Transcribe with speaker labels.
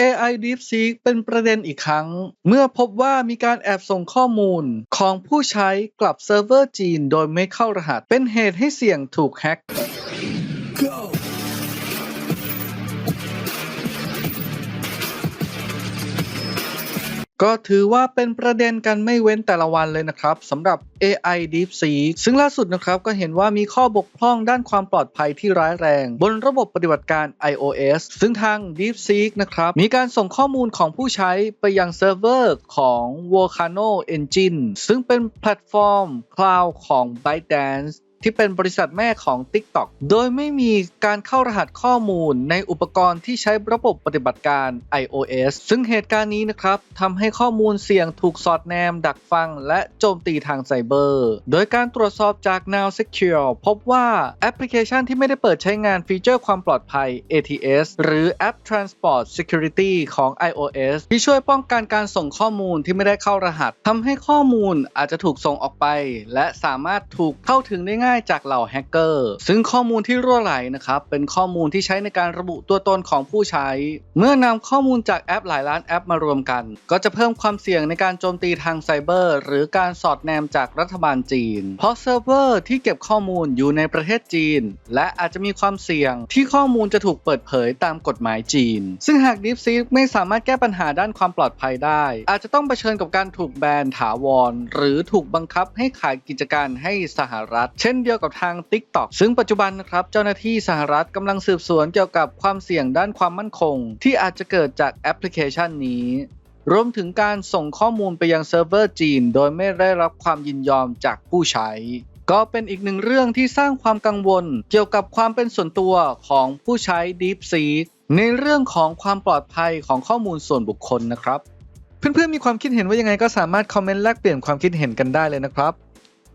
Speaker 1: AI DeepSeek เป็นประเด็นอีกครั้ง เมื่อพบว่ามีการแอบส่งข้อมูลของผู้ใช้กลับเซิร์ฟเวอร์จีนโดยไม่เข้ารหัส เป็นเหตุให้เสี่ยงถูกแฮ็ก ก็ถือว่าเป็นประเด็นกันไม่เว้นแต่ละวันเลยนะครับสำหรับ AI DeepSeek ซึ่งล่าสุดนะครับก็เห็นว่ามีข้อบกพร่องด้านความปลอดภัยที่ร้ายแรง บนระบบปฏิบัติการ iOS ซึ่งทาง DeepSeek นะครับมีการส่งข้อมูลของผู้ใช้ไปยังเซิร์ฟเวอร์ของ Volcano Engine ซึ่งเป็นแพลตฟอร์มคลาวด์ของ ByteDance ที่เป็นบริษัทแม่ของ TikTok โดยไม่มีการเข้ารหัสข้อมูลในอุปกรณ์ที่ใช้ระบบปฏิบัติการ iOS ซึ่งเหตุการณ์นี้นะครับทำให้ข้อมูลเสี่ยงถูกสอดแนม ดักฟัง และโจมตีทางไซเบอร์ โดยการตรวจสอบจาก Now Secure พบว่าแอปพลิเคชันที่ไม่ได้เปิดใช้งานฟีเจอร์ความปลอดภัย ATS หรือ App Transport Security ของ iOS ที่ช่วยป้องกันการส่งข้อมูลที่ไม่ได้เข้ารหัสทำให้ข้อมูลอาจจะถูกส่งออกไป และสามารถถูกเข้าถึงได้ง่ายจากเหล่าแฮกเกอร์ ซึ่งข้อมูลที่รั่วไหลนะครับ เป็นข้อมูลที่ใช้ในการระบุตัวตนของผู้ใช้ เมื่อนำข้อมูลจากแอปหลายล้านแอปมารวมกัน ก็จะเพิ่มความเสี่ยงในการโจมตีทางไซเบอร์ หรือการสอดแนมจากรัฐบาลจีน เพราะเซิร์ฟเวอร์ที่เก็บข้อมูลอยู่ในประเทศจีน และอาจจะมีความเสี่ยงที่ข้อมูลจะถูกเปิดเผยตามกฎหมายจีน ซึ่งหาก DeepSeek ไม่สามารถแก้ปัญหาด้านความปลอดภัยได้ อาจจะต้องเผชิญกับการถูกแบนถาวร หรือถูกบังคับให้ขายกิจการให้สหรัฐ เช่นเดียวกับทาง TikTok ซึ่งปัจจุบันนะครับเจ้าหน้าที่สหรัฐกำลังสืบสวนเกี่ยวกับความเสี่ยงด้านความมั่นคง ที่อาจจะเกิดจากแอปพลิเคชันนี้รวมถึงการส่งข้อมูลไปยังเซิร์ฟเวอร์จีน โดยไม่ได้รับความยินยอมจากผู้ใช้ ก็เป็นอีกหนึ่งเรื่องที่สร้างความกังวล เกี่ยวกับความเป็นส่วนตัวของผู้ใช้ DeepSeek ในเรื่องของความปลอดภัยของข้อมูลส่วนบุคคลนะครับ เพื่อนๆมีความคิดเห็นว่ายังไงก็สามารถคอมเมนต์แลกเปลี่ยนความคิดเห็นกันได้เลยนะครับ